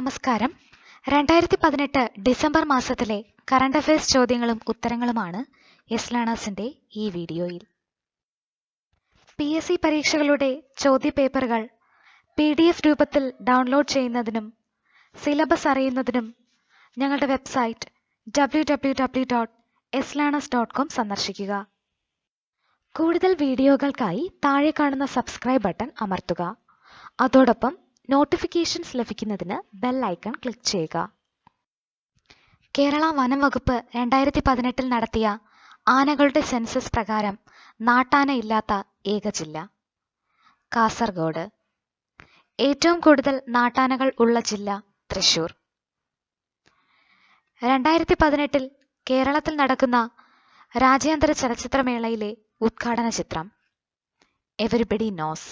നമസ്കാരം. രണ്ടായിരത്തി പതിനെട്ട് ഡിസംബർ മാസത്തിലെ കറണ്ട് അഫയേഴ്സ് ചോദ്യങ്ങളും ഉത്തരങ്ങളുമാണ് എസ് ലേണേഴ്സിന്റെ ഈ വീഡിയോയിൽ. പി എസ് സി പരീക്ഷകളുടെ ചോദ്യപേപ്പറുകൾ പി ഡി എഫ് രൂപത്തിൽ ഡൗൺലോഡ് ചെയ്യുന്നതിനും സിലബസ് അറിയുന്നതിനും ഞങ്ങളുടെ website W W W dot S learners dot com സന്ദർശിക്കുക. കൂടുതൽ വീഡിയോകൾക്കായി താഴെ കാണുന്ന സബ്സ്ക്രൈബ് ബട്ടൺ അമർത്തുക. അതോടൊപ്പം നോട്ടിഫിക്കേഷൻസ് ലഭിക്കുന്നതിന് ബെൽ ഐക്കൺ ക്ലിക്ക് ചെയ്യുക. കേരള വനം വകുപ്പ് രണ്ടായിരത്തി പതിനെട്ടിൽ നടത്തിയ ആനകളുടെ സെൻസസ് പ്രകാരം നാട്ടാന ഇല്ലാത്ത ഏക ജില്ല കാസർഗോഡ്. ഏറ്റവും കൂടുതൽ നാട്ടാനകൾ ഉള്ള ജില്ല തൃശൂർ. രണ്ടായിരത്തി പതിനെട്ടിൽ കേരളത്തിൽ നടക്കുന്ന രാജ്യാന്തര ചലച്ചിത്രമേളയിലെ ഉദ്ഘാടന ചിത്രം എവരിബഡി നോസ്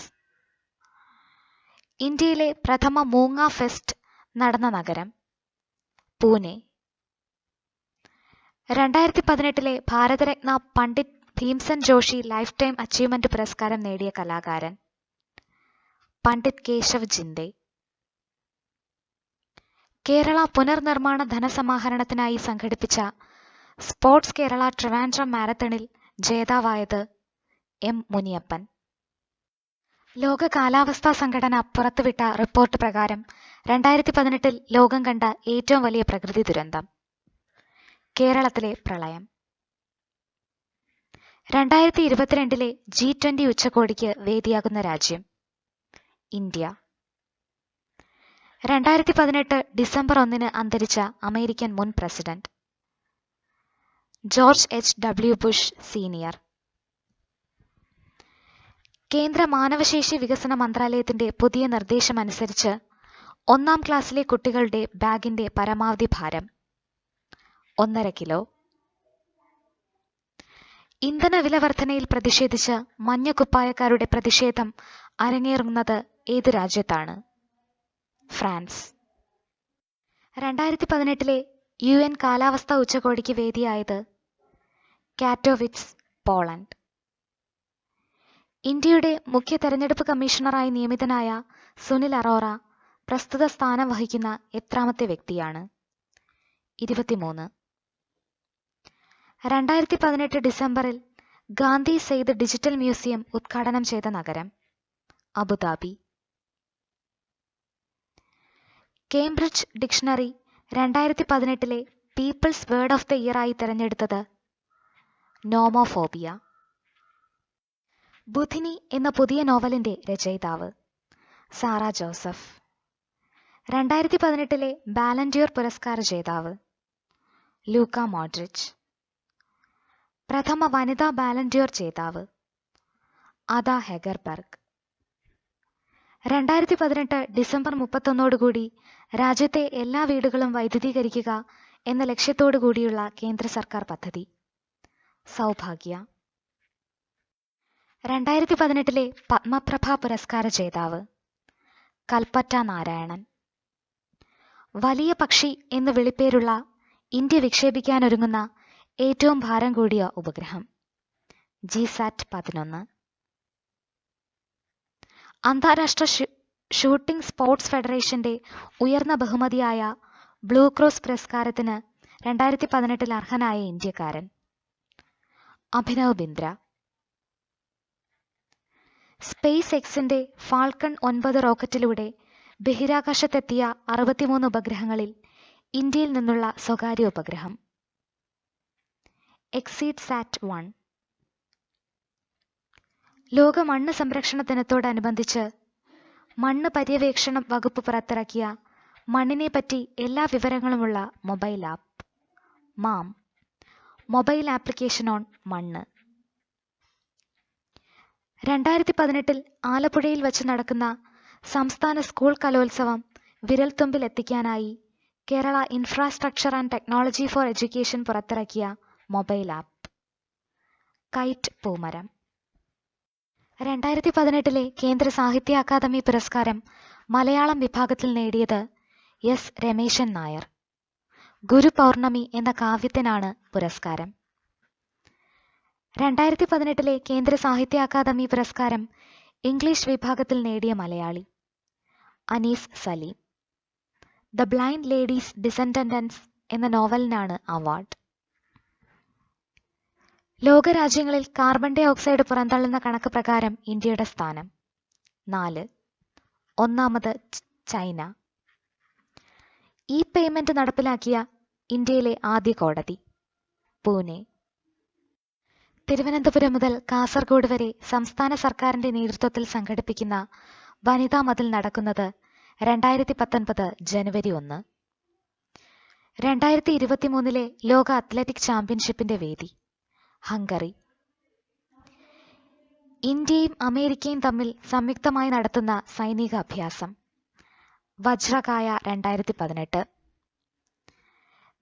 ഇന്ത്യയിലെ പ്രഥമ മൂങ്ങ ഫെസ്റ്റ് നടന്ന നഗരം പൂനെ. രണ്ടായിരത്തി പതിനെട്ടിലെ Bharat Ratna Pandit Bhimsen Joshi life time achievement പുരസ്കാരം നേടിയ കലാകാരൻ പണ്ഡിറ്റ് കേശവ് ജിൻഡെ. കേരള പുനർനിർമ്മാണ ധനസമാഹരണത്തിനായി സംഘടിപ്പിച്ച സ്പോർട്സ് കേരള ട്രിവാൻഡ്രം മാരത്തണിൽ ജേതാവായത് എം മുനിയപ്പൻ. ലോക കാലാവസ്ഥാ സംഘടന പുറത്തുവിട്ട റിപ്പോർട്ട് പ്രകാരം രണ്ടായിരത്തി പതിനെട്ടിൽ ലോകം കണ്ട ഏറ്റവും വലിയ പ്രകൃതി ദുരന്തം. കേരളത്തിലെ പ്രളയം. രണ്ടായിരത്തി ഇരുപത്തിരണ്ടിലെ ജി ട്വന്റി ഉച്ചകോടിക്ക് വേദിയാകുന്ന രാജ്യം ഇന്ത്യ. രണ്ടായിരത്തി പതിനെട്ട് ഡിസംബർ ഒന്നിന് അന്തരിച്ച അമേരിക്കൻ മുൻ president George H W Bush senior. കേന്ദ്ര മാനവശേഷി വികസന മന്ത്രാലയത്തിന്റെ പുതിയ നിർദ്ദേശമനുസരിച്ച് ഒന്നാം ക്ലാസ്സിലെ കുട്ടികളുടെ ബാഗിന്റെ പരമാവധി ഭാരം ഒന്നര കിലോ. ഇന്ധന വില വർധനയിൽ പ്രതിഷേധിച്ച് മഞ്ഞ കുപ്പായക്കാരുടെ പ്രതിഷേധം അരങ്ങേറുന്നത് ഏത് രാജ്യത്താണ്? ഫ്രാൻസ്. രണ്ടായിരത്തി പതിനെട്ടിലെ യു എൻ കാലാവസ്ഥാ ഉച്ചകോടിക്ക് വേദിയായത് കാറ്റോവിറ്റ്സ് പോളണ്ട്. ഇന്ത്യയുടെ മുഖ്യ തെരഞ്ഞെടുപ്പ് കമ്മീഷണറായി നിയമിതനായ സുനിൽ അറോറ പ്രസ്തുത സ്ഥാനം വഹിക്കുന്ന എത്രാമത്തെ വ്യക്തിയാണ്. ഇരുപത്തിമൂന്ന്. രണ്ടായിരത്തി പതിനെട്ട് ഡിസംബറിൽ ഗാന്ധി സെയ്ദ് ഡിജിറ്റൽ മ്യൂസിയം ഉദ്ഘാടനം ചെയ്ത നഗരം അബുദാബി. കേംബ്രിഡ്ജ് ഡിക്ഷണറി രണ്ടായിരത്തി പതിനെട്ടിലെ people's word of the year ആയി തിരഞ്ഞെടുത്തത് നോമോഫോബിയ. ബുധിനി എന്ന പുതിയ നോവലിന്റെ രചയിതാവ്. സാറ ജോസഫ്. രണ്ടായിരത്തി പതിനെട്ടിലെ ബാലൻഡ്യൂർ പുരസ്കാര ജേതാവ്. Luka Modric. പ്രഥമ വനിതാ ബാലൻഡ്യൂർ ജേതാവ്. അദ ഹെഗർബർഗ്. രണ്ടായിരത്തി പതിനെട്ട് ഡിസംബർ മുപ്പത്തൊന്നോടുകൂടി രാജ്യത്തെ എല്ലാ വീടുകളും വൈദ്യുതീകരിക്കുക എന്ന ലക്ഷ്യത്തോടു കൂടിയുള്ള കേന്ദ്ര സർക്കാർ പദ്ധതി. സൗഭാഗ്യ. രണ്ടായിരത്തി പതിനെട്ടിലെ പത്മപ്രഭ പുരസ്കാര ജേതാവ് കൽപ്പറ്റ നാരായണൻ. വലിയ പക്ഷി എന്ന് വിളിപ്പേരുള്ള ഇന്ത്യ വിക്ഷേപിക്കാനൊരുങ്ങുന്ന ഏറ്റവും ഭാരം കൂടിയ ഉപഗ്രഹം. ജി സാറ്റ് പതിനൊന്ന്. അന്താരാഷ്ട്ര ഷൂട്ടിംഗ് സ്പോർട്സ് ഫെഡറേഷന്റെ ഉയർന്ന ബഹുമതിയായ ബ്ലൂ ക്രോസ് പുരസ്കാരത്തിന് രണ്ടായിരത്തി പതിനെട്ടിൽ അർഹനായ ഇന്ത്യക്കാരൻ. അഭിനവ് ബിന്ദ്ര. സ്പേസ് എക്സിന്റെ ഫാൾക്കൺ ഒൻപത് റോക്കറ്റിലൂടെ ബഹിരാകാശത്തെത്തിയ അറുപത്തിമൂന്ന് ഉപഗ്രഹങ്ങളിൽ ഇന്ത്യയിൽ നിന്നുള്ള സ്വകാര്യ ഉപഗ്രഹം. എക്സീഡ് സാറ്റ് വൺ ലോക മണ്ണ് സംരക്ഷണ ദിനത്തോടനുബന്ധിച്ച് മണ്ണ് പര്യവേക്ഷണം വകുപ്പ് പുറത്തിറക്കിയ മണ്ണിനെ പറ്റി എല്ലാ വിവരങ്ങളുമുള്ള മൊബൈൽ ആപ്പ്. മാം. മൊബൈൽ ആപ്ലിക്കേഷൻ ഓൺ മണ്ണ്. രണ്ടായിരത്തി പതിനെട്ടിൽ ആലപ്പുഴയിൽ വച്ച് നടക്കുന്ന സംസ്ഥാന സ്കൂൾ കലോത്സവം വിരൽത്തുമ്പിൽ എത്തിക്കാനായി Kerala infrastructure and technology for education പുറത്തിറക്കിയ മൊബൈൽ ആപ്പ്. കൈറ്റ് പൂമരം. രണ്ടായിരത്തി പതിനെട്ടിലെ കേന്ദ്ര സാഹിത്യ അക്കാദമി പുരസ്കാരം മലയാളം വിഭാഗത്തിൽ നേടിയത് എസ് രമേശൻ നായർ. ഗുരു പൗർണമി എന്ന കാവ്യത്തിനാണ് പുരസ്കാരം. രണ്ടായിരത്തി പതിനെട്ടിലെ കേന്ദ്ര സാഹിത്യ അക്കാദമി പുരസ്കാരം ഇംഗ്ലീഷ് വിഭാഗത്തിൽ നേടിയ Malayali Anees Salim. The blind lady's descendants എന്ന നോവലിനാണ് അവാർഡ്. ലോകരാജ്യങ്ങളിൽ കാർബൺ ഡൈ ഓക്സൈഡ് പുറന്തള്ളുന്ന കണക്ക് പ്രകാരം ഇന്ത്യയുടെ സ്ഥാനം. നാല്. ഒന്നാമത് ചൈന. ഇ പേയ്മെന്റ് നടപ്പിലാക്കിയ ഇന്ത്യയിലെ ആദ്യ കോടതി. പൂനെ. തിരുവനന്തപുരം മുതൽ കാസർഗോഡ് വരെ സംസ്ഥാന സർക്കാരിന്റെ നേതൃത്വത്തിൽ സംഘടിപ്പിക്കുന്ന വനിതാ മതിൽ നടക്കുന്നത് രണ്ടായിരത്തി പത്തൊൻപത് ജനുവരി ഒന്ന്. രണ്ടായിരത്തി ഇരുപത്തിമൂന്നിലെ ലോക അത്ലറ്റിക് ചാമ്പ്യൻഷിപ്പിന്റെ വേദി ഹംഗറി. ഇന്ത്യയും അമേരിക്കയും തമ്മിൽ സംയുക്തമായി നടത്തുന്ന സൈനിക അഭ്യാസം വജ്രകായ രണ്ടായിരത്തി പതിനെട്ട്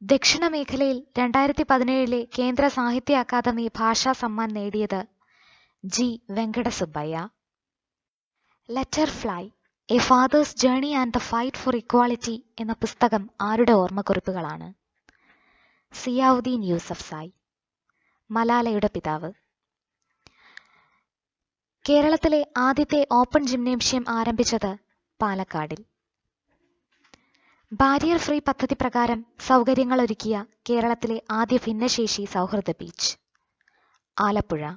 ദക്ഷിണ മേഖലയിൽ രണ്ടായിരത്തി പതിനേഴിലെ കേന്ദ്ര സാഹിത്യ അക്കാദമി ഭാഷാ സമ്മാൻ നേടിയത് G Venkatasubbaiah. Let her fly a father's journey and the fight for equality എന്ന പുസ്തകം ആരുടെ ഓർമ്മക്കുറിപ്പുകളാണ്? സിയാവുദ്ദീൻ യൂസഫ് സായ് മലാലയുടെ പിതാവ്. കേരളത്തിലെ ആദ്യത്തെ ഓപ്പൺ ജിംനേഷ്യം ആരംഭിച്ചത് പാലക്കാടിൽ. ബാരിയർ ഫ്രീ പദ്ധതി പ്രകാരം സൗകര്യങ്ങൾ ഒരുക്കിയ കേരളത്തിലെ ആദ്യ ഭിന്നശേഷി സൗഹൃദ ബീച്ച്. ആലപ്പുഴ.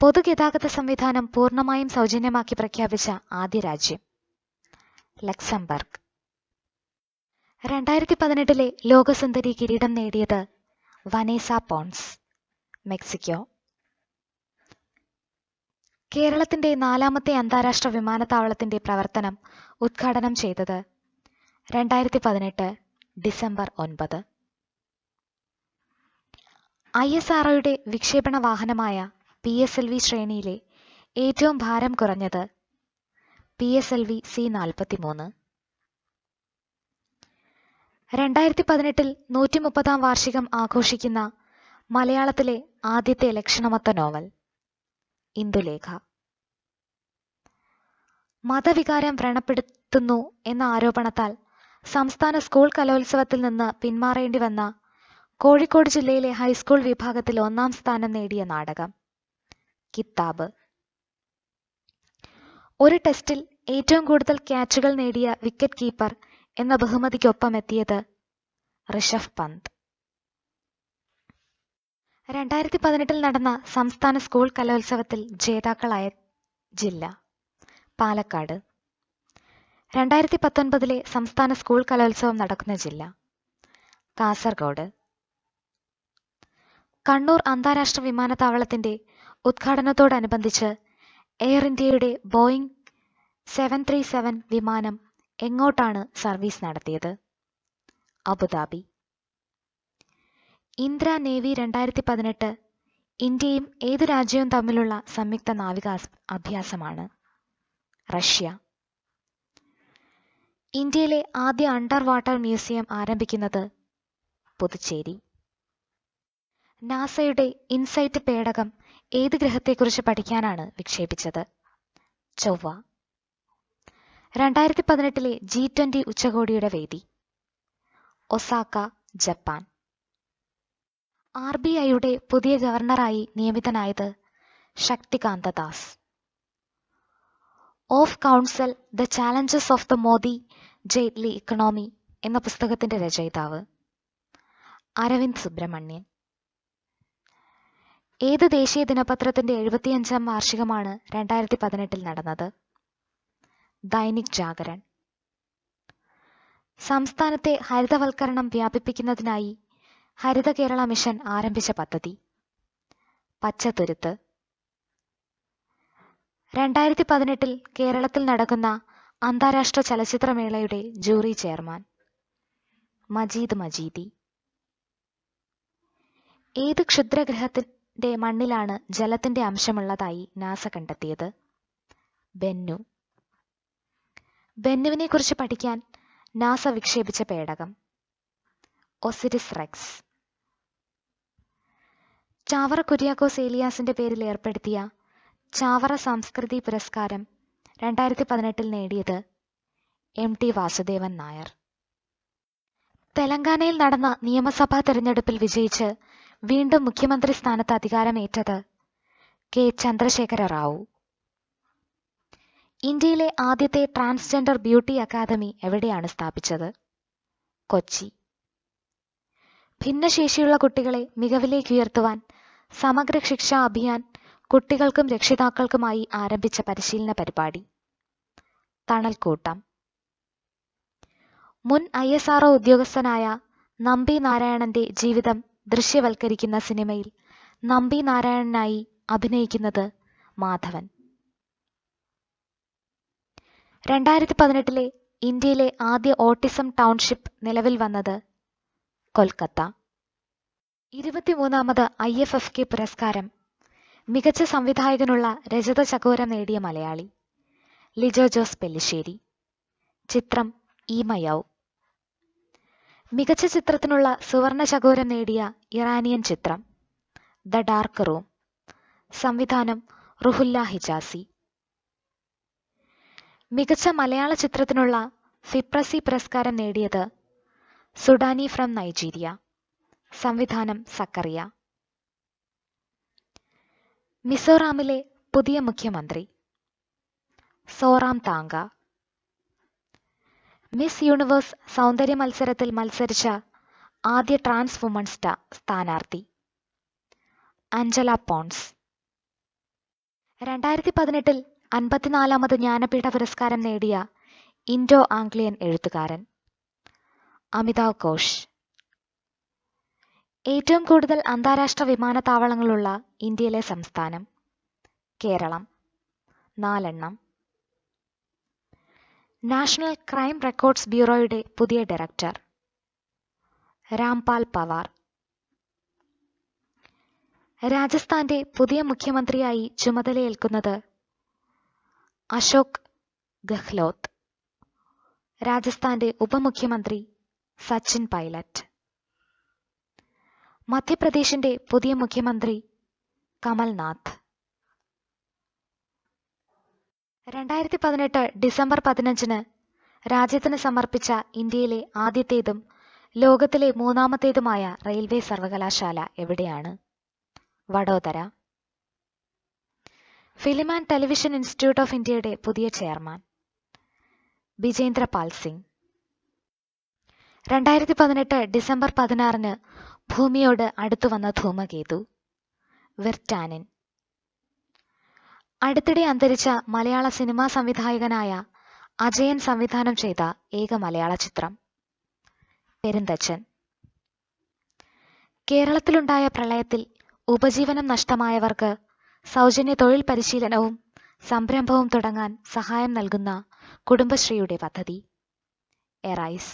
പൊതുഗതാഗത സംവിധാനം പൂർണമായും സൗജന്യമാക്കി പ്രഖ്യാപിച്ച ആദ്യ രാജ്യം. ലക്സംബർഗ്. രണ്ടായിരത്തി പതിനെട്ടിലെ ലോകസുന്ദരി കിരീടം നേടിയത് വനേസ പോൺസ് മെക്സിക്കോ. കേരളത്തിന്റെ നാലാമത്തെ അന്താരാഷ്ട്ര വിമാനത്താവളത്തിന്റെ പ്രവർത്തനം ഉദ്ഘാടനം ചെയ്തത് രണ്ടായിരത്തി പതിനെട്ട് ഡിസംബർ ഒൻപത്. ഐ എസ് ആർഒയുടെ വിക്ഷേപണ വാഹനമായ പി എസ് എൽ വി ശ്രേണിയിലെ ഏറ്റവും ഭാരം കുറഞ്ഞത് P S L V C നാൽപ്പത്തി മൂന്ന് രണ്ടായിരത്തി പതിനെട്ടിൽ നൂറ്റി മുപ്പതാം വാർഷികം ആഘോഷിക്കുന്ന മലയാളത്തിലെ ആദ്യത്തെ ലക്ഷണമൊത്ത നോവൽ ഇന്ദുലേഖ. മതവികാരം വ്രണപ്പെടുത്തുന്നു എന്ന ആരോപണത്താൽ സംസ്ഥാന സ്കൂൾ കലോത്സവത്തിൽ നിന്ന് പിന്മാറേണ്ടി വന്ന കോഴിക്കോട് ജില്ലയിലെ ഹൈസ്കൂൾ വിഭാഗത്തിൽ ഒന്നാം സ്ഥാനം നേടിയ നാടകം കിത്താബ് ഒരു ടെസ്റ്റിൽ ഏറ്റവും കൂടുതൽ ക്യാച്ചുകൾ നേടിയ വിക്കറ്റ് കീപ്പർ എന്ന ബഹുമതിക്കൊപ്പം എത്തിയത് ഋഷഭ് പന്ത്. രണ്ടായിരത്തി പതിനെട്ടിൽ നടന്ന സംസ്ഥാന സ്കൂൾ കലോത്സവത്തിൽ ജേതാക്കളായ ജില്ല പാലക്കാട്. രണ്ടായിരത്തി പത്തൊൻപതിലെ സംസ്ഥാന സ്കൂൾ കലോത്സവം നടക്കുന്ന ജില്ല കാസർഗോഡ്. കണ്ണൂർ അന്താരാഷ്ട്ര വിമാനത്താവളത്തിന്റെ ഉദ്ഘാടനത്തോടനുബന്ധിച്ച് എയർ ഇന്ത്യയുടെ ബോയിംഗ് സെവൻ ത്രീ സെവൻ വിമാനം എങ്ങോട്ടാണ് സർവീസ് നടത്തിയത്? അബുദാബി. ഇന്ദ്ര നേവി രണ്ടായിരത്തി പതിനെട്ട് ഇന്ത്യയും ഏത് രാജ്യവും തമ്മിലുള്ള സംയുക്ത നാവിക അഭ്യാസമാണ്. റഷ്യ. ഇന്ത്യയിലെ ആദ്യ അണ്ടർ വാട്ടർ മ്യൂസിയം ആരംഭിക്കുന്നത് പുതുച്ചേരി. നാസയുടെ ഇൻസൈറ്റ് പേടകം ഏത് ഗ്രഹത്തെക്കുറിച്ച് പഠിക്കാനാണ് വിക്ഷേപിച്ചത്? ചൊവ്വ. രണ്ടായിരത്തി പതിനെട്ടിലെ ജി ട്വന്റി ഉച്ചകോടിയുടെ വേദി. Osaka Japan. ആർ ബി ഐയുടെ പുതിയ ഗവർണറായി നിയമിതനായത് Shaktikanta Das. Of counsel the challenges of the Modi Jaitley economy എന്ന പുസ്തകത്തിന്റെ രചയിതാവ് അരവിന്ദ് സുബ്രഹ്മണ്യൻ. ഏത് ദേശീയ ദിനപത്രത്തിന്റെ എഴുപത്തിയഞ്ചാം വാർഷികമാണ് രണ്ടായിരത്തി പതിനെട്ടിൽ നടന്നത്? ദൈനിക് ജാഗരൺ. സംസ്ഥാനത്തെ ഹരിതവൽക്കരണം വ്യാപിപ്പിക്കുന്നതിനായി ഹരിത കേരള മിഷൻ ആരംഭിച്ച പദ്ധതി. പച്ചത്തുരുത്ത് രണ്ടായിരത്തി പതിനെട്ടിൽ കേരളത്തിൽ നടക്കുന്ന അന്താരാഷ്ട്ര ചലച്ചിത്രമേളയുടെ ജൂറി ചെയർമാൻ മജീദ് മജീദി. ഏത് ക്ഷുദ്രഗ്രഹത്തിന്റെ മണ്ണിലാണ് ജലത്തിന്റെ അംശമുള്ളതായി നാസ കണ്ടെത്തിയത്? ബെന്നു. ബെന്നുവിനെ കുറിച്ച് പഠിക്കാൻ നാസ വിക്ഷേപിച്ച പേടകം. OSIRIS REx. ചാവറ കുര്യാക്കോസ് ഏലിയാസിന്റെ പേരിൽ ഏർപ്പെടുത്തിയ ചാവറ സാംസ്കൃതി പുരസ്കാരം രണ്ടായിരത്തി പതിനെട്ടിൽ നേടിയത് എം ടി വാസുദേവൻ നായർ. തെലങ്കാനയിൽ നടന്ന നിയമസഭാ തെരഞ്ഞെടുപ്പിൽ വിജയിച്ച് വീണ്ടും മുഖ്യമന്ത്രി സ്ഥാനത്ത് അധികാരമേറ്റത് കെ ചന്ദ്രശേഖര റാവു. ഇന്ത്യയിലെ ആദ്യത്തെ ട്രാൻസ്ജെൻഡർ ബ്യൂട്ടി അക്കാദമി എവിടെയാണ് സ്ഥാപിച്ചത്? കൊച്ചി. ഭിന്നശേഷിയുള്ള കുട്ടികളെ മികവിലേക്ക് ഉയർത്തുവാൻ സമഗ്ര ശിക്ഷാ അഭിയാൻ കുട്ടികൾക്കും രക്ഷിതാക്കൾക്കുമായി ആരംഭിച്ച പരിശീലന പരിപാടി. തണൽക്കൂട്ടം. മുൻ ഐ എസ് ആർഒ ഉദ്യോഗസ്ഥനായ നമ്പി നാരായണന്റെ ജീവിതം ദൃശ്യവൽക്കരിക്കുന്ന സിനിമയിൽ നമ്പി നാരായണനായി അഭിനയിക്കുന്നത് മാധവൻ. രണ്ടായിരത്തി പതിനെട്ടിലെ ഇന്ത്യയിലെ ആദ്യ ഓട്ടിസം ടൗൺഷിപ്പ് നിലവിൽ വന്നത് കൊൽക്കത്ത. ഇരുപത്തിമൂന്നാമത് ഐ എഫ് എഫ് കെ പുരസ്കാരം മികച്ച സംവിധായകനുള്ള രജത ചകോരം നേടിയ മലയാളി. ലിജോ ജോസ് പെല്ലിശ്ശേരി. ചിത്രം ഈമയൗ മികച്ച ചിത്രത്തിനുള്ള സുവർണ ചകോരം നേടിയ ഇറാനിയൻ ചിത്രം ദ ഡാർക്ക് റൂം. സംവിധാനം റുഹുല്ല ഹിജാസി. മികച്ച മലയാള ചിത്രത്തിനുള്ള ഫിപ്രസി പുരസ്കാരം നേടിയത് സുഡാനി ഫ്രം നൈജീരിയ. സംവിധാനം സക്കറിയ. മിസോറാമിലെ പുതിയ മുഖ്യമന്ത്രി സോറാം താങ്ക. മിസ് യൂണിവേഴ്സ് സൗന്ദര്യ മത്സരത്തിൽ മത്സരിച്ച ആദ്യ ട്രാൻസ് വുമൺ സ്റ്റാ സ്ഥാനാർത്ഥി അഞ്ജല പോൺസ്. രണ്ടായിരത്തി പതിനെട്ടിൽ അൻപത്തിനാലാമത് ജ്ഞാനപീഠ പുരസ്കാരം നേടിയ ഇൻഡോ ആംഗ്ലിയൻ എഴുത്തുകാരൻ അമിതാവ് ഘോഷ്. ഏറ്റവും കൂടുതൽ അന്താരാഷ്ട്ര വിമാനത്താവളങ്ങളുള്ള ഇന്ത്യയിലെ സംസ്ഥാനം കേരളം നാലെണ്ണം. നാഷണൽ ക്രൈം റെക്കോർഡ്സ് ബ്യൂറോയുടെ പുതിയ ഡയറക്ടർ രാംപാൽ പവാർ. രാജസ്ഥാന്റെ പുതിയ മുഖ്യമന്ത്രിയായി ചുമതലയേൽക്കുന്നത് അശോക് ഗെഹ്ലോത്ത് രാജസ്ഥാന്റെ ഉപമുഖ്യമന്ത്രി സച്ചിൻ പൈലറ്റ്. മധ്യപ്രദേശിന്റെ പുതിയ മുഖ്യമന്ത്രി കമൽനാഥ്. രണ്ടായിരത്തി പതിനെട്ട് ഡിസംബർ പതിനഞ്ചിന് രാജ്യത്തിന് സമർപ്പിച്ച ഇന്ത്യയിലെ ആദ്യത്തേതും ലോകത്തിലെ മൂന്നാമത്തേതുമായ റെയിൽവേ സർവകലാശാല എവിടെയാണ്? Vadodara. Film and television institute of ഇന്ത്യയുടെ പുതിയ ചെയർമാൻ. ബിജേന്ദ്ര പാൽ സിംഗ്. രണ്ടായിരത്തി പതിനെട്ട് ഡിസംബർ പതിനാറിന് ഭൂമിയോട് അടുത്തു വന്ന ധൂമകേതു. വിർട്ടാനിൻ അടുത്തിടെ അന്തരിച്ച മലയാള സിനിമാ സംവിധായകനായ അജയൻ സംവിധാനം ചെയ്ത ഏക മലയാള ചിത്രം പെരുന്തച്ചൻ. കേരളത്തിലുണ്ടായ പ്രളയത്തിൽ ഉപജീവനം നഷ്ടമായവർക്ക് സൗജന്യ തൊഴിൽ പരിശീലനവും സംരംഭവും തുടങ്ങാൻ സഹായം നൽകുന്ന കുടുംബശ്രീയുടെ പദ്ധതി എറൈസ്.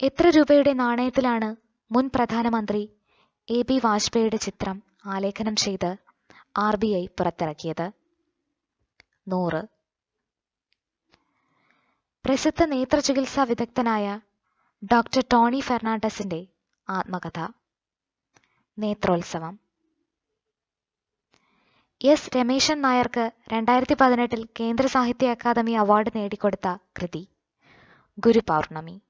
എത്ര രൂപയുടെ നാണയത്തിലാണ് മുൻ പ്രധാനമന്ത്രി എ ബി വാജ്പേയിയുടെ ചിത്രം ആലേഖനം ചെയ്ത് ആർ ബി ഐ പുറത്തിറക്കിയത്. നൂറ്. പ്രസിദ്ധ നേത്ര ചികിത്സാ വിദഗ്ധനായ ഡോക്ടർ ടോണി ഫെർണാണ്ടസിന്റെ ആത്മകഥ. നേത്രോത്സവം. എസ്. രമേശൻ നായർക്ക് രണ്ടായിരത്തി പതിനെട്ടിൽ കേന്ദ്ര സാഹിത്യ അക്കാദമി അവാർഡ് നേടിക്കൊടുത്ത കൃതി Gurupournami.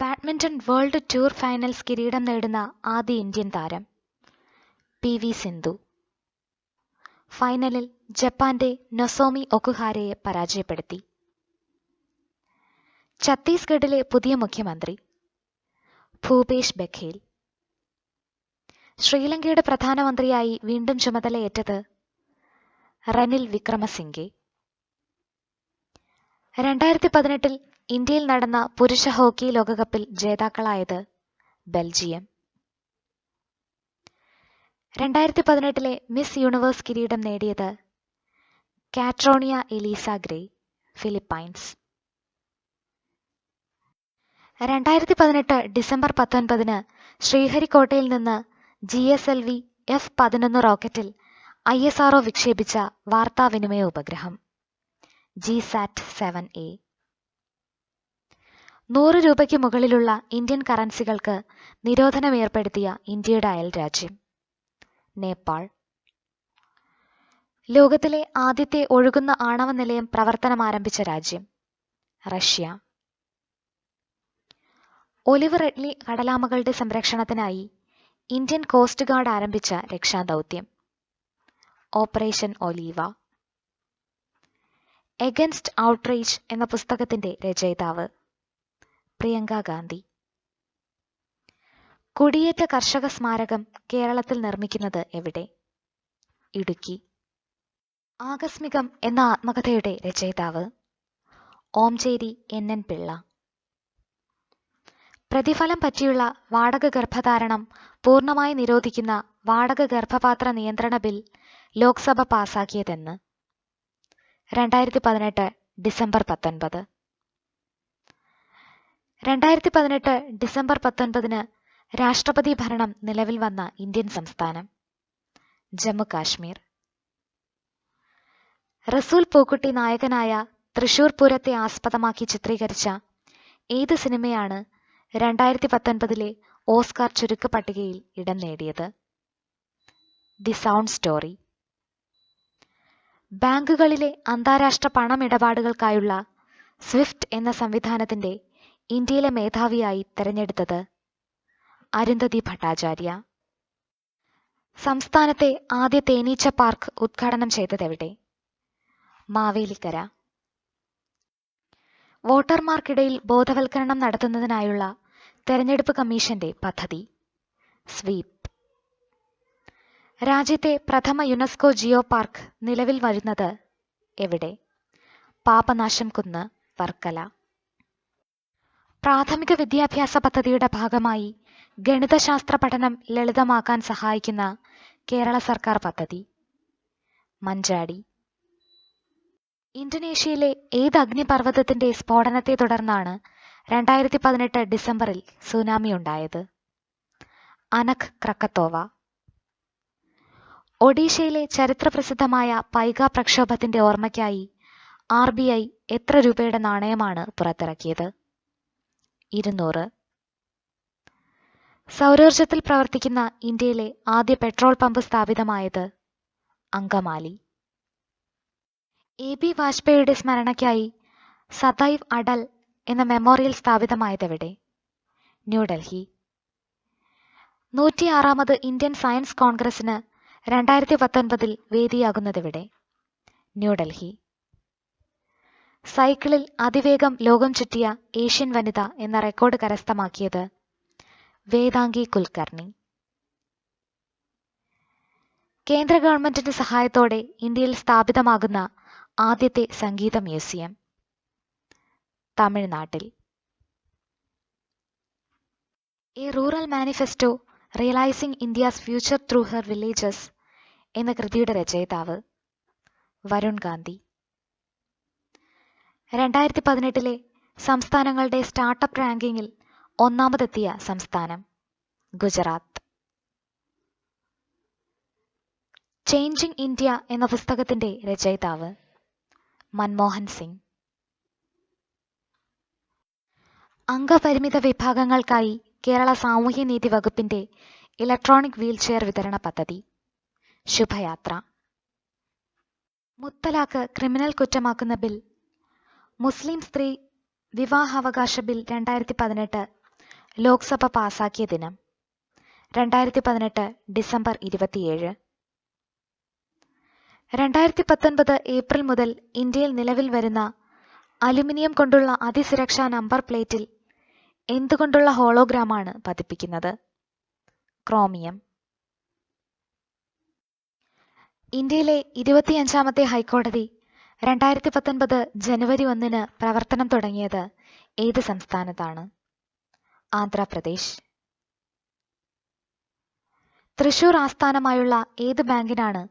Badminton world tour finals കിരീടം നേടുന്ന ആദ്യ ഇന്ത്യൻ താരം പി വി സിന്ധു. ഫൈനലിൽ ജപ്പാന്റെ നൊസോമി ഒക്കുഹാരയെ പരാജയപ്പെടുത്തി. ഛത്തീസ്ഗഡിലെ പുതിയ മുഖ്യമന്ത്രി ഭൂപേഷ് ബഖേൽ ശ്രീലങ്കയുടെ പ്രധാനമന്ത്രിയായി വീണ്ടും ചുമതലയേറ്റത് റനിൽ വിക്രമസിംഗെ. രണ്ടായിരത്തി പതിനെട്ടിൽ ഇന്ത്യയിൽ നടന്ന പുരുഷ ഹോക്കി ലോകകപ്പിൽ ജേതാക്കളായത് ബെൽജിയം. രണ്ടായിരത്തി പതിനെട്ടിലെ മിസ് യൂണിവേഴ്സ് കിരീടം നേടിയത് കാട്രോണിയ എലീസ ഗ്രേ ഫിലിപ്പൈൻസ്. രണ്ടായിരത്തി പതിനെട്ട് ഡിസംബർ പത്തൊൻപതിന് ശ്രീഹരിക്കോട്ടയിൽ നിന്ന് G S L V F പതിനൊന്ന് റോക്കറ്റിൽ ഐ എസ് ആർഒ വിക്ഷേപിച്ച വാർത്താവിനിമയ ഉപഗ്രഹം. G SAT seven A. നൂറ് രൂപയ്ക്ക് മുകളിലുള്ള ഇന്ത്യൻ കറൻസികൾക്ക് നിരോധനം ഏർപ്പെടുത്തിയ ഇന്ത്യയുടെ അയൽ രാജ്യം നേപ്പാൾ. ലോകത്തിലെ ആദ്യത്തെ ഒഴുകുന്ന ആണവ നിലയം പ്രവർത്തനം ആരംഭിച്ച രാജ്യം റഷ്യ. ഒലിവ് റെഡ്ലി കടലാമകളുടെ സംരക്ഷണത്തിനായി ഇന്ത്യൻ കോസ്റ്റ് ഗാർഡ് ആരംഭിച്ച രക്ഷാദൗത്യം ഓപ്പറേഷൻ ഒലീവ. എഗൻസ്റ്റ് ഔട്ട്റീച്ച് എന്ന പുസ്തകത്തിന്റെ രചയിതാവ് പ്രിയങ്ക ഗാന്ധി. കുടിയേറ്റ കർഷക സ്മാരകം കേരളത്തിൽ നിർമ്മിക്കുന്നത് എവിടെ? ഇടുക്കി. ആകസ്മികം എന്ന ആത്മകഥയുടെ രചയിതാവ് ഓംചേരി എൻ എൻ പിള്ള. പ്രതിഫലം പറ്റിയുള്ള വാടക ഗർഭധാരണം പൂർണമായി നിരോധിക്കുന്ന വാടക ഗർഭപാത്ര നിയന്ത്രണ ബിൽ ലോക്സഭ പാസാക്കിയതെന്ന്. രണ്ടായിരത്തി പതിനെട്ട് ഡിസംബർ പത്തൊൻപത്. രണ്ടായിരത്തി പതിനെട്ട് ഡിസംബർ പത്തൊൻപതിന് രാഷ്ട്രപതി ഭരണം നിലവിൽ വന്ന ഇന്ത്യൻ സംസ്ഥാനം. ജമ്മു കാശ്മീർ. റസൂൽ പൂക്കുട്ടി നായകനായ തൃശൂർ പൂരത്തെ ആസ്പദമാക്കി ചിത്രീകരിച്ച ഏത് സിനിമയാണ് രണ്ടായിരത്തി പത്തൊൻപതിലെ ഓസ്കാർ ചുരുക്ക പട്ടികയിൽ ഇടം നേടിയത്? The sound story. ബാങ്കുകളിലെ അന്താരാഷ്ട്ര പണമിടപാടുകൾക്കായുള്ള സ്വിഫ്റ്റ് എന്ന സംവിധാനത്തിന്റെ ഇന്ത്യയിലെ മേധാവിയായി തെരഞ്ഞെടുത്തത് അരുന്ധതി ഭട്ടാചാര്യ. സംസ്ഥാനത്തെ ആദ്യ തേനീച്ച പാർക്ക് ഉദ്ഘാടനം ചെയ്തതെവിടെ മാവേലിക്കര. വോട്ടർമാർക്കിടയിൽ ബോധവൽക്കരണം നടത്തുന്നതിനായുള്ള തെരഞ്ഞെടുപ്പ് കമ്മീഷന്റെ പദ്ധതി. സ്വീപ്. രാജ്യത്തെ പ്രഥമ യുനെസ്കോ ജിയോ പാർക്ക് നിലവിൽ വരുന്നത് എവിടെ? പാപനാശം കുന്ന് വർക്കല. പ്രാഥമിക വിദ്യാഭ്യാസ പദ്ധതിയുടെ ഭാഗമായി ഗണിതശാസ്ത്ര പഠനം ലളിതമാക്കാൻ സഹായിക്കുന്ന കേരള സർക്കാർ പദ്ധതി. മഞ്ചാടി. ഇന്തോനേഷ്യയിലെ ഏത് അഗ്നിപർവതത്തിന്റെ സ്ഫോടനത്തെ തുടർന്നാണ് രണ്ടായിരത്തി പതിനെട്ട് ഡിസംബറിൽ സുനാമി ഉണ്ടായത്? അനക് ക്രക്കത്തോവ. ഒഡീഷയിലെ ചരിത്രപ്രസിദ്ധമായ പൈക പ്രക്ഷോഭത്തിന്റെ ഓർമ്മയ്ക്കായി ആർ ബി ഐ എത്ര രൂപയുടെ നാണയമാണ് പുറത്തിറക്കിയത്? ഇരുന്നൂറ്. സൗരോർജത്തിൽ പ്രവർത്തിക്കുന്ന ഇന്ത്യയിലെ ആദ്യ പെട്രോൾ പമ്പ് സ്ഥാപിതമായത് അങ്കമാലി. എ ബി വാജ്പേയിയുടെ സ്മരണയ്ക്കായി സദൈവ് അടൽ എന്ന മെമ്മോറിയൽ സ്ഥാപിതമായതെവിടെ? ന്യൂഡൽഹി. നൂറ്റിയാറാമത് ഇന്ത്യൻ സയൻസ് കോൺഗ്രസിന് രണ്ടായിരത്തി പത്തൊൻപതിൽ വേദിയാകുന്നതെവിടെ? ന്യൂഡൽഹി. സൈക്കിളിൽ അതിവേഗം ലോകം ചുറ്റിയ ഏഷ്യൻ വനിത എന്ന റെക്കോർഡ് കരസ്ഥമാക്കിയത് വേദാംഗി കുൽക്കർണി. കേന്ദ്ര ഗവൺമെന്റിന്റെ സഹായത്തോടെ ഇന്ത്യയിൽ സ്ഥാപിതമാകുന്ന ആദ്യത്തെ സംഗീത മ്യൂസിയം തമിഴ്നാട്ടിൽ. A rural manifesto realising India's future through her villages എന്ന കൃതിയുടെ രചയിതാവ് വരുൺ ഗാന്ധി. രണ്ടായിരത്തി പതിനെട്ടിലെ സംസ്ഥാനങ്ങളുടെ സ്റ്റാർട്ടപ്പ് റാങ്കിങ്ങിൽ ഒന്നാമതെത്തിയ സംസ്ഥാനം ഗുജറാത്ത്. ചേഞ്ചിങ് ഇന്ത്യ എന്ന പുസ്തകത്തിന്റെ രചയിതാവ് മൻമോഹൻ സിംഗ്. അംഗപരിമിത വിഭാഗങ്ങൾക്കായി കേരള സാമൂഹ്യനീതി വകുപ്പിന്റെ ഇലക്ട്രോണിക് വീൽചെയർ വിതരണ പദ്ധതി ശുഭയാത്ര. മുത്തലാഖ് ക്രിമിനൽ കുറ്റമാക്കുന്ന ബിൽ മുസ്ലിം സ്ത്രീ വിവാഹാവകാശ ബിൽ രണ്ടായിരത്തി പതിനെട്ട് ലോക്സഭ പാസാക്കിയ ദിനം. രണ്ടായിരത്തി പതിനെട്ട് ഡിസംബർ ഇരുപത്തിയേഴ്. രണ്ടായിരത്തി പത്തൊൻപത് ഏപ്രിൽ മുതൽ ഇന്ത്യയിൽ നിലവിൽ വരുന്ന അലുമിനിയം കൊണ്ടുള്ള അതിസുരക്ഷാ നമ്പർ പ്ലേറ്റിൽ എന്തുകൊണ്ടുള്ള ഹോളോഗ്രാമാണ് പതിപ്പിക്കുന്നത്? ക്രോമിയം. ഇന്ത്യയിലെ ഇരുപത്തിയഞ്ചാമത്തെ ഹൈക്കോടതി രണ്ടായിരത്തി പത്തൊൻപത് ജനുവരി ഒന്നിന് പ്രവർത്തനം തുടങ്ങിയത് ഏത് സംസ്ഥാനത്താണ്? ആന്ധ്രാപ്രദേശ്. തൃശൂർ ആസ്ഥാനമായുള്ള ഏത് ബാങ്കിനാണ്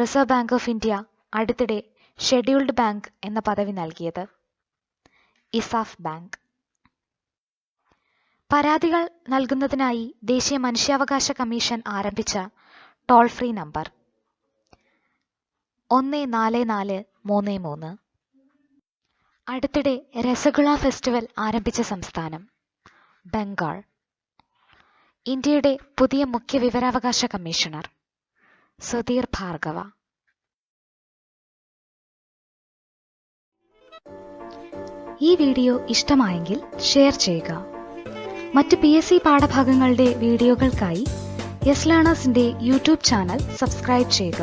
റിസർവ് ബാങ്ക് ഓഫ് ഇന്ത്യ അടുത്തിടെ ഷെഡ്യൂൾഡ് ബാങ്ക് എന്ന പദവി നൽകിയത്? ഇസാഫ് ബാങ്ക്. പരാതികൾ നൽകുന്നതിനായി ദേശീയ മനുഷ്യാവകാശ കമ്മീഷൻ ആരംഭിച്ച ടോൾ ഫ്രീ നമ്പർ. ഒന്ന് നാല് നാല് മൂന്ന് മൂന്ന്. അടുത്തിടെ രസഗുള ഫെസ്റ്റിവൽ ആരംഭിച്ച സംസ്ഥാനം ബംഗാൾ. ഇന്ത്യയുടെ പുതിയ മുഖ്യ വിവരാവകാശ കമ്മീഷണർ സുധീർ ഭാർഗവ. ഈ വീഡിയോ ഇഷ്ടമായെങ്കിൽ ഷെയർ ചെയ്യുക. മറ്റ് പി എസ് സി പാഠഭാഗങ്ങളുടെ വീഡിയോകൾക്കായി യെസ് ലേണേഴ്സിന്റെ യൂട്യൂബ് ചാനൽ സബ്സ്ക്രൈബ് ചെയ്യുക.